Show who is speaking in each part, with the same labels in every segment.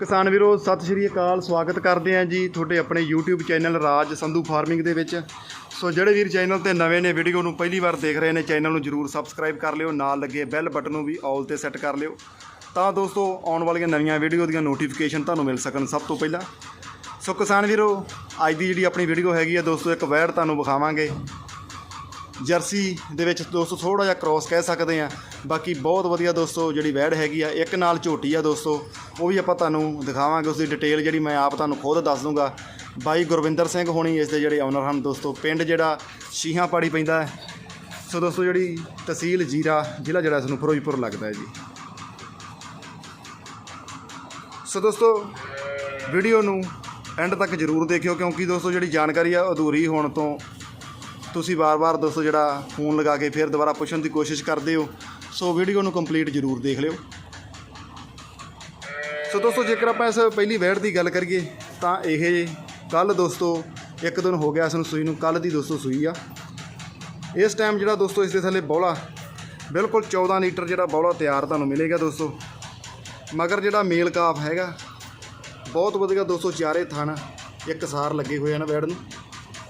Speaker 1: ਕਿਸਾਨ ਵੀਰੋ, ਸਤਿ ਸ਼੍ਰੀ ਅਕਾਲ, ਸਵਾਗਤ ਕਰਦੇ ਆਂ ਜੀ ਤੁਹਾਡੇ ਆਪਣੇ YouTube channel Raj Sandhu farming ਦੇ ਵਿੱਚ। ਸੋ ਜਿਹੜੇ ਵੀਰ ਚੈਨਲ ਤੇ ਨਵੇਂ ਨੇ, ਵੀਡੀਓ ਨੂੰ ਪਹਿਲੀ ਵਾਰ ਦੇਖ ਰਹੇ ਨੇ, ਚੈਨਲ ਨੂੰ ਜਰੂਰ ਸਬਸਕ੍ਰਾਈਬ ਕਰ ਲਿਓ, ਨਾਲ ਲੱਗੇ ਬੈਲ ਬਟਨ ਨੂੰ ਵੀ ਆਲ ਤੇ ਸੈੱਟ ਕਰ ਲਿਓ। ਤਾਂ ਦੋਸਤੋ, ਆਉਣ ਵਾਲੀਆਂ ਨਵੀਆਂ ਵੀਡੀਓ ਦੀਆਂ ਨੋਟੀਫਿਕੇਸ਼ਨ ਤੁਹਾਨੂੰ ਮਿਲ ਸਕਣ ਸਭ ਤੋਂ ਪਹਿਲਾਂ। ਸੋ ਕਿਸਾਨ ਵੀਰੋ, ਅੱਜ ਦੀ ਜਿਹੜੀ ਆਪਣੀ ਵੀਡੀਓ ਹੈਗੀ ਆ, ਦੋਸਤੋ, ਇੱਕ ਵੈੜ ਤੁਹਾਨੂੰ ਵਿਖਾਵਾਂਗੇ। ਜਰਸੀ ਦੇ ਵਿੱਚ ਦੋਸਤੋ ਥੋੜਾ ਜਿਹਾ ਕ੍ਰੋਸ ਕਹਿ ਸਕਦੇ ਆ ਬਾਕੀ ਬਹੁਤ ਵਧੀਆ ਦੋਸਤੋ, ਜਿਹੜੀ ਵੈੜ ਹੈਗੀ ਆ, ਇੱਕ ਨਾਲ ਝੋਟੀ ਆ ਦੋਸਤੋ। ਉਹ ਵੀ ਆਪਾਂ ਤੁਹਾਨੂੰ ਦਿਖਾਵਾਂਗੇ, ਉਸ ਦੀ ਡਿਟੇਲ ਜਿਹੜੀ ਮੈਂ ਆਪ ਤੁਹਾਨੂੰ ਖੁਦ ਦੱਸ ਦੂੰਗਾ। ਬਾਈ ਗੁਰਵਿੰਦਰ ਸਿੰਘ ਹੋਣੀ ਇਸ ਦੇ ਜਿਹੜੇ ਓਨਰ ਹਨ ਦੋਸਤੋ, ਪਿੰਡ ਜਿਹੜਾ ਸ਼ੀਹਾਂ ਪਾੜੀ ਪੈਂਦਾ ਹੈ। ਸੋ ਦੋਸਤੋ ਜਿਹੜੀ ਤਹਿਸੀਲ ਜੀਰਾ, ਜ਼ਿਲ੍ਹਾ ਜਿਹੜਾ ਇਸ ਨੂੰ ਫਿਰੋਜ਼ਪੁਰ ਲੱਗਦਾ ਹੈ ਜੀ। ਸੋ ਦੋਸਤੋ ਵੀਡੀਓ ਨੂੰ ਐਂਡ ਤੱਕ ਜਰੂਰ ਦੇਖਿਓ, ਕਿਉਂਕਿ ਦੋਸਤੋ ਜਿਹੜੀ ਜਾਣਕਾਰੀ ਆ, ਅਧੂਰੀ ਹੋਣ ਤੋਂ ਤੁਸੀਂ ਵਾਰ-ਵਾਰ ਦੋਸਤੋ ਜਿਹੜਾ ਫੋਨ ਲਗਾ ਕੇ ਫਿਰ ਦੁਬਾਰਾ ਪੁੱਛਣ ਦੀ ਕੋਸ਼ਿਸ਼ ਕਰਦੇ ਹੋ। ਸੋ ਵੀਡੀਓ ਨੂੰ ਕੰਪਲੀਟ ਜਰੂਰ ਦੇਖ ਲਿਓ। ਸੋ ਦੋਸਤੋ, ਜੇਕਰ ਆਪਾਂ ਇਸ ਪਹਿਲੀ ਵੈੜ ਦੀ ਗੱਲ ਕਰੀਏ, ਤਾਂ ਇਹ ਕੱਲ ਦੋਸਤੋ, ਇੱਕ ਦਿਨ ਹੋ ਗਿਆ ਇਸ ਨੂੰ ਸੂਈ ਨੂੰ ਕੱਲ ਦੀ ਦੋਸਤੋ ਸੂਈ ਆ। ਇਸ ਟਾਈਮ ਜਿਹੜਾ ਦੋਸਤੋ ਇਸ ਦੇ ਥੱਲੇ ਬੌਲਾ, ਬਿਲਕੁਲ 14 ਲੀਟਰ ਜਿਹੜਾ ਬੌਲਾ ਤਿਆਰ ਤੁਹਾਨੂੰ ਮਿਲੇਗਾ ਦੋਸਤੋ। ਮਗਰ ਜਿਹੜਾ ਮੇਲ ਕਾਫ ਹੈਗਾ, ਬਹੁਤ ਵਧੀਆ ਦੋਸਤੋ ਚਾਰੇ ਥਣ, ਇੱਕ ਸਾਰ ਲੱਗੇ ਹੋਏ ਹਨ ਵੈੜ ਨੂੰ।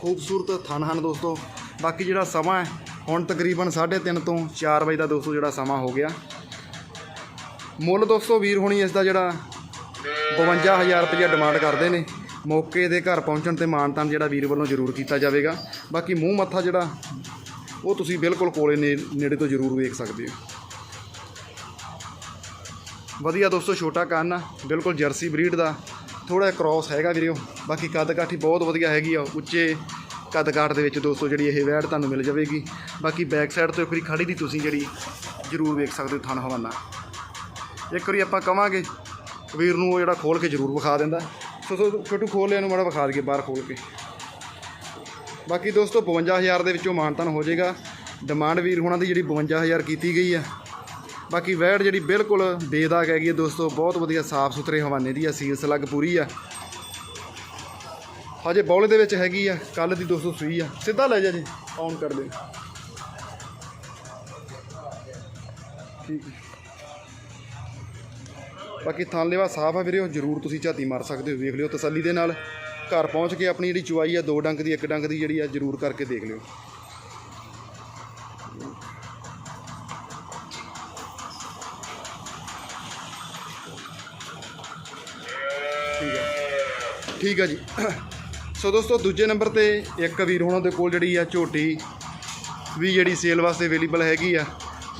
Speaker 1: ਖੂਬਸੂਰਤ ਥਣ ਹਨ ਦੋਸਤੋ। ਬਾਕੀ ਜਿਹੜਾ ਸਮਾਂ ਹੈ, ਹੁਣ ਤਕਰੀਬਨ 3:30 ਤੋਂ 4 ਵਜੇ ਦਾ ਦੋਸਤੋ ਜਿਹੜਾ ਸਮਾਂ ਹੋ ਗਿਆ। ਮੁੱਲ ਦੋਸਤੋ ਵੀਰ ਹੋਣੀ ਇਸ ਦਾ ਜਿਹੜਾ 52000 ਰੁਪਏ ਡਿਮਾਂਡ ਕਰਦੇ ਨੇ। ਮੌਕੇ ਦੇ ਘਰ ਪਹੁੰਚਣ ਤੇ ਮਾਨਤਾਨ ਜਿਹੜਾ ਵੀਰ ਵੱਲੋਂ ਜ਼ਰੂਰ ਕੀਤਾ ਜਾਵੇਗਾ। ਬਾਕੀ ਮੂੰਹ ਮੱਥਾ ਜਿਹੜਾ, ਉਹ ਤੁਸੀਂ ਬਿਲਕੁਲ ਕੋਲੇ ਨੇੜੇ ਤੋਂ ਜ਼ਰੂਰ ਵੇਖ ਸਕਦੇ ਹੋ। ਵਧੀਆ ਦੋਸਤੋ, ਛੋਟਾ ਕੰਨ ਆ, ਬਿਲਕੁਲ ਜਰਸੀ ਬਰੀਡ ਦਾ। ਥੋੜਾ ਕ੍ਰਾਸ ਹੈਗਾ ਵੀਰਿਓ ਬਾਕੀ ਕੱਦ ਕਾਠੀ ਬਹੁਤ ਵਧੀਆ ਹੈਗੀ ਆ, ਉੱਚੇ ਕੱਦ ਕਾਠ ਦੇ ਵਿੱਚ ਦੋਸਤੋ ਜਿਹੜੀ ਇਹ ਵੈੜ ਤੁਹਾਨੂੰ ਮਿਲ ਜਾਵੇਗੀ। ਬਾਕੀ ਬੈਕ ਸਾਈਡ ਤੋਂ ਇੱਕ ਵਾਰੀ ਖੜੀ ਦੀ ਤੁਸੀਂ ਜਿਹੜੀ ਜ਼ਰੂਰ ਵੇਖ ਸਕਦੇ ਹੋ, ਥਣ ਹਵਾਨਾ। ਇੱਕ ਵਾਰੀ ਆਪਾਂ ਕਵਾਂਗੇ ਵੀਰ ਨੂੰ ਉਹ ਜਿਹੜਾ ਖੋਲ ਕੇ ਜ਼ਰੂਰ ਵਿਖਾ ਦਿੰਦਾ। ਸੋ ਸੋ, ਛੋਟੂ ਖੋਲ ਲਿਆ ਨੂੰ ਮਾੜਾ ਵਿਖਾ ਦਈਏ ਬਾਹਰ ਖੋਲ ਕੇ। ਬਾਕੀ ਦੋਸਤੋ 52000 ਦੇ ਵਿੱਚੋਂ ਮਾਨਤਨ ਹੋ ਜਾਏਗਾ। ਡਿਮਾਂਡ ਵੀਰ ਹੋਣਾ ਦੀ ਜਿਹੜੀ 52000 ਕੀਤੀ ਗਈ ਆ। ਬਾਕੀ ਵੈੜ ਜਿਹੜੀ ਬਿਲਕੁਲ ਬੇਦਾਗ ਹੈਗੀ ਹੈ ਦੋਸਤੋ, ਬਹੁਤ ਵਧੀਆ ਸਾਫ਼ ਸੁਥਰੇ ਹਵਾਨੇ ਦੀ ਆ, ਸੀਲ ਸਲੱਗ ਪੂਰੀ ਆ। ਹਜੇ ਬੌਲੇ ਦੇ ਵਿੱਚ ਹੈਗੀ ਆ ਕੱਲ ਦੀ ਦੋਸਤੋ ਸੂਈ ਆ। ਸਿੱਧਾ ਲੈ ਜਾ ਜੀ, ਆਨ ਕਰ ਦੇ। ਠੀਕ ਬਾਕੀ ਥਾਂਲੇਵਾ ਸਾਫ਼ ਆ ਵੀਰੇ, ਉਹ ਜਰੂਰ ਤੁਸੀਂ ਝਾਤੀ ਮਾਰ ਸਕਦੇ ਹੋ ਵੇਖ ਲਿਓ ਤਸੱਲੀ ਦੇ ਨਾਲ। ਘਰ ਪਹੁੰਚ ਕੇ ਆਪਣੀ ਜਿਹੜੀ ਚੁਆਈ ਆ, ਦੋ ਡੰਗ ਦੀ, ਇੱਕ ਡੰਗ ਦੀ ਜਿਹੜੀ ਆ, ਜਰੂਰ ਕਰਕੇ ਦੇਖ ਲਿਓ। ਠੀਕ ਹੈ ਠੀਕ ਹੈ ਜੀ। ਸੋ ਦੋਸਤੋ, ਦੂਜੇ ਨੰਬਰ ਤੇ ਇੱਕ ਵੀਰ ਹੋਣਾ ਦੇ ਕੋਲ ਜਿਹੜੀ ਆ, ਝੋਟੀ ਵੀ ਜਿਹੜੀ ਸੇਲ ਵਾਸਤੇ ਅਵੇਲੇਬਲ ਹੈਗੀ ਆ।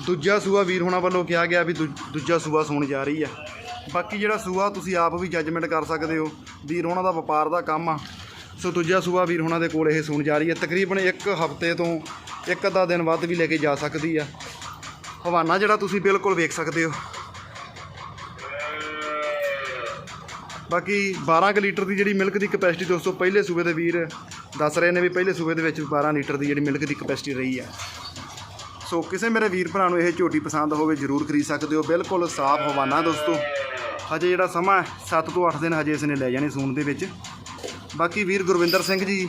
Speaker 1: ਦੂਜਾ ਸੂਆ ਵੀਰ ਹੋਣਾ ਵੱਲੋਂ ਕਿਹਾ ਗਿਆ ਵੀ ਦੂ- ਦੂਜਾ ਸੂਆ ਸੂਣ ਜਾ ਰਹੀ ਆ। ਬਾਕੀ ਜਿਹੜਾ ਸੂਆ, ਤੁਸੀਂ ਆਪ ਵੀ ਜੱਜਮੈਂਟ ਕਰ ਸਕਦੇ ਹੋ। ਵੀਰ ਉਹਨਾਂ ਦਾ ਵਪਾਰ ਦਾ ਕੰਮ ਆ। ਸੋ ਦੂਜਾ ਸੂਆ ਵੀਰ ਉਹਨਾਂ ਦੇ ਕੋਲ ਇਹ ਸੂਣ ਜਾ ਰਹੀ ਹੈ। ਤਕਰੀਬਨ ਇੱਕ ਹਫ਼ਤੇ ਤੋਂ ਇੱਕ ਅੱਧਾ ਦਿਨ ਵੱਧ ਵੀ ਲੈ ਕੇ ਜਾ ਸਕਦੀ ਆ। ਹਵਾਨਾ ਜਿਹੜਾ ਤੁਸੀਂ ਬਿਲਕੁਲ ਵੇਖ ਸਕਦੇ ਹੋ। ਬਾਕੀ 12 ਕੁ ਲੀਟਰ ਦੀ ਜਿਹੜੀ ਮਿਲਕ ਦੀ ਕਪੈਸਿਟੀ ਦੋਸਤੋ, ਪਹਿਲੇ ਸੂਬੇ ਦੇ ਵੀਰ ਦੱਸ ਰਹੇ ਨੇ ਵੀ ਪਹਿਲੇ ਸੂਬੇ ਦੇ ਵਿੱਚ 12 ਲੀਟਰ ਦੀ ਜਿਹੜੀ ਮਿਲਕ ਦੀ ਕਪੈਸਿਟੀ ਰਹੀ ਹੈ ਸੋ ਕਿਸੇ ਮੇਰੇ ਵੀਰ ਭਰਾ ਨੂੰ ਇਹ ਝੋਟੀ ਪਸੰਦ ਹੋਵੇ, ਜਰੂਰ ਖਰੀਦ ਸਕਦੇ ਹੋ। ਬਿਲਕੁਲ ਸਾਫ਼ ਹਵਾਨਾ ਦੋਸਤੋ। ਹਜੇ ਜਿਹੜਾ ਸਮਾਂ 7 ਤੋਂ 8 ਦਿਨ ਹਜੇ ਇਸ ਨੇ ਲੈ ਜਾਣੇ ਸੂਣ ਦੇ ਵਿੱਚ। ਬਾਕੀ ਵੀਰ ਗੁਰਵਿੰਦਰ ਸਿੰਘ ਜੀ,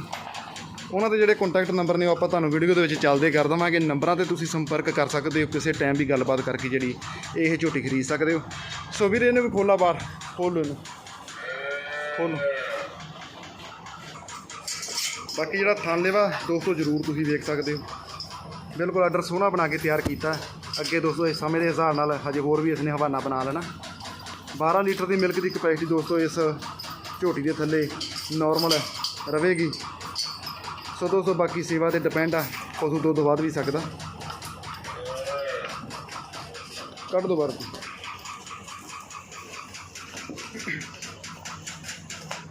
Speaker 1: ਉਹਨਾਂ ਦੇ ਜਿਹੜੇ ਕੰਟੈਕਟ ਨੰਬਰ ਨੇ, ਉਹ ਆਪਾਂ ਤੁਹਾਨੂੰ ਵੀਡੀਓ ਦੇ ਵਿੱਚ ਚੱਲਦੇ ਕਰ ਦਵਾਂਗੇ। ਨੰਬਰਾਂ ਤੇ ਤੁਸੀਂ ਸੰਪਰਕ ਕਰ ਸਕਦੇ ਹੋ, ਕਿਸੇ ਟਾਈਮ ਵੀ ਗੱਲਬਾਤ ਕਰਕੇ ਜਿਹੜੀ ਇਹ ਝੋਟੀ ਖਰੀਦ ਸਕਦੇ ਹੋ। ਸੋ ਵੀਰ, ਇਹਨੂੰ ਵੀ ਖੋਲਾ ਬਾਹਰ। ਖੋਲੋ ਲਓ ਇਹਨੂੰ। ਖੋਲੋ ਬਾਕੀ ਜਿਹੜਾ ਥਾਨਲੇਵਾ ਦੋਸਤੋ, ਜਰੂਰ ਤੁਸੀਂ ਵੇਖ ਸਕਦੇ ਹੋ। ਬਿਲਕੁਲ ਆਰਡਰ ਸੋਹਣਾ ਬਣਾ ਕੇ ਤਿਆਰ ਕੀਤਾ। ਅੱਗੇ ਦੋਸਤੋ, ਇਸ ਸਮੇਂ ਦੇ ਹਿਸਾਬ ਨਾਲ ਹਜੇ ਹੋਰ ਵੀ ਇਸਨੇ ਹਵਾਨਾ ਬਣਾ ਲੈਣਾ। 12 ਲੀਟਰ ਦੀ ਮਿਲਕ ਦੀ ਕਪੈਸਿਟੀ ਦੋਸਤੋ, ਇਸ ਝੋਟੀ ਦੇ ਥੱਲੇ ਨਾਰਮਲ ਰਵੇਗੀ। ਸੋ ਦੋਸਤੋ, ਬਾਕੀ ਸੇਵਾ ਤੇ ਡਿਪੈਂਡ ਆ। ਪਸ਼ੂ ਦੁੱਧ ਵੱਧ ਵੀ ਸਕਦਾ। ਕੱਢ ਦੋ ਬਾਹਰ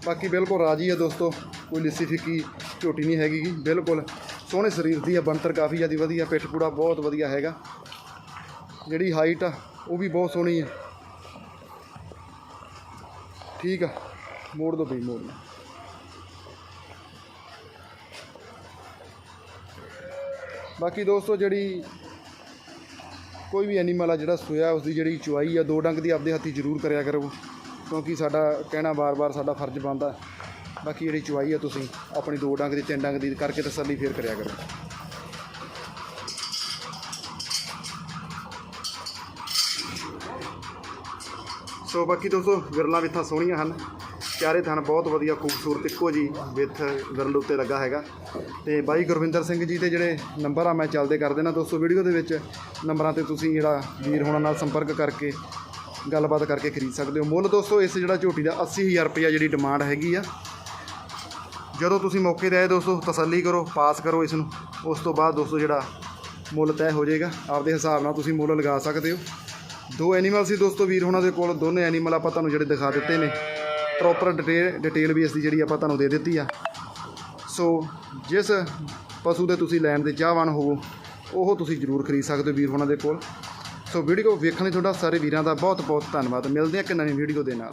Speaker 1: ਬਾਕੀ ਬਿਲਕੁਲ ਰਾਜੀ ਹੈ ਦੋਸਤੋ। ਕੋਈ ਲਿੱਸੀ ਫਿੱਕੀ ਝੋਟੀ ਨਹੀਂ ਹੈਗੀ। ਬਿਲਕੁਲ ਸੋਹਣੇ ਸਰੀਰ ਦੀ ਆ, ਬਣਤਰ ਕਾਫੀ ਜ਼ਿਆਦਾ ਵਧੀਆ, ਪਿੱਠ ਪੂੜਾ ਬਹੁਤ ਵਧੀਆ ਹੈਗਾ। ਜਿਹੜੀ ਹਾਈਟ ਆ, ਉਹ ਵੀ ਬਹੁਤ ਸੋਹਣੀ ਆ। ਠੀਕ ਆ, ਮੋੜ ਦੋ ਬਈ, ਮੋੜ ਲਓ। ਬਾਕੀ ਦੋਸਤੋ, ਜਿਹੜੀ ਕੋਈ ਵੀ ਐਨੀਮਲ ਆ, ਜਿਹੜਾ ਸੋਇਆ ਉਸ ਦੀ ਜਿਹੜੀ ਚੁਆਈ ਆ, ਦੋ ਡੰਗ ਦੀ ਆਪਦੇ ਹੱਥੀ ਜ਼ਰੂਰ ਕਰਿਆ ਕਰੋ, ਕਿਉਂਕਿ ਸਾਡਾ ਕਹਿਣਾ ਵਾਰ ਵਾਰ ਸਾਡਾ ਫਰਜ਼ ਬਣਦਾ। ਬਾਕੀ ਜਿਹੜੀ ਚੁਆਈ ਆ ਤੁਸੀਂ ਆਪਣੀ ਦੋ ਡੰਗ ਦੀ, ਤਿੰਨ ਡੰਗ ਦੀ ਕਰਕੇ ਤਸੱਲੀ ਫੇਰ ਕਰਿਆ ਕਰੋ। ਸੋ ਬਾਕੀ ਦੋਸਤੋ, ਵਿਰਲਾ ਵਿੱਥਾਂ ਸੋਹਣੀਆਂ ਹਨ। ਚਾਰੇ ਥਣ ਬਹੁਤ ਵਧੀਆ, ਖੂਬਸੂਰਤ, ਇੱਕੋ ਜੀ ਵਿੱਥ ਵਿਰਲ ਉੱਤੇ ਲੱਗਾ ਹੈਗਾ। ਤੇ ਬਾਈ ਗੁਰਵਿੰਦਰ ਸਿੰਘ ਜੀ ਦੇ ਜਿਹੜੇ ਨੰਬਰ ਆ ਮੈਂ ਚੱਲਦੇ ਕਰ ਦੇਣਾ ਦੋਸਤੋ ਵੀਡੀਓ ਦੇ ਵਿੱਚ, ਨੰਬਰਾਂ ਤੇ ਤੁਸੀਂ ਜਿਹੜਾ ਵੀਰ ਹੋਣਾ ਨਾਲ ਸੰਪਰਕ ਕਰਕੇ ਗੱਲਬਾਤ ਕਰਕੇ ਖਰੀਦ ਸਕਦੇ ਹੋ। ਮੁੱਲ ਦੋਸਤੋ, ਇਸ ਜਿਹੜਾ ਝੋਟੀ ਦਾ 80000 ਰੁਪਇਆ ਜਿਹੜੀ ਡਿਮਾਂਡ ਹੈਗੀ ਆ ਜਦੋਂ ਤੁਸੀਂ ਮੌਕੇ ਤੇ ਆਏ ਦੋਸਤੋ, ਤਸੱਲੀ ਕਰੋ, ਪਾਸ ਕਰੋ ਇਸ ਨੂੰ। ਉਸ ਤੋਂ ਬਾਅਦ ਦੋਸਤੋ ਜਿਹੜਾ ਮੁੱਲ ਤੈਅ ਹੋ ਜਾਏਗਾ, ਆਪਦੇ ਹਿਸਾਬ ਨਾਲ ਤੁਸੀਂ ਮੁੱਲ ਲਗਾ ਸਕਦੇ ਹੋ। ਦੋ ਐਨੀਮਲ ਸੀ ਦੋਸਤੋ ਵੀਰ ਹੋਣਾ ਦੇ ਕੋਲ, ਦੋਨੇ ਐਨੀਮਲ ਆਪਾਂ ਤੁਹਾਨੂੰ ਜਿਹੜੇ ਦਿਖਾ ਦਿੱਤੇ ਨੇ। ਪ੍ਰੋਪਰ ਡਿਟੇਲ ਡਿਟੇਲ ਵੀ ਇਸ ਦੀ ਜਿਹੜੀ ਆਪਾਂ ਤੁਹਾਨੂੰ ਦੇ ਦਿੱਤੀ ਆ। ਸੋ ਜਿਸ ਪਸ਼ੂ ਦੇ ਤੁਸੀਂ ਲੈਣ ਦੇ ਚਾਹਵਾਨ ਹੋਵੋ, ਉਹ ਤੁਸੀਂ ਜ਼ਰੂਰ ਖਰੀਦ ਸਕਦੇ ਹੋ ਵੀਰ ਹੋਣਾ ਦੇ ਕੋਲ। ਸੋ ਵੀਡੀਓ ਵੇਖਣ ਲਈ ਤੁਹਾਡਾ ਸਾਰੇ ਵੀਰਾਂ ਦਾ ਬਹੁਤ ਬਹੁਤ ਧੰਨਵਾਦ। ਮਿਲਦੇ ਹਾਂ ਇੱਕ ਨਵੀਂ ਵੀਡੀਓ ਦੇ ਨਾਲ।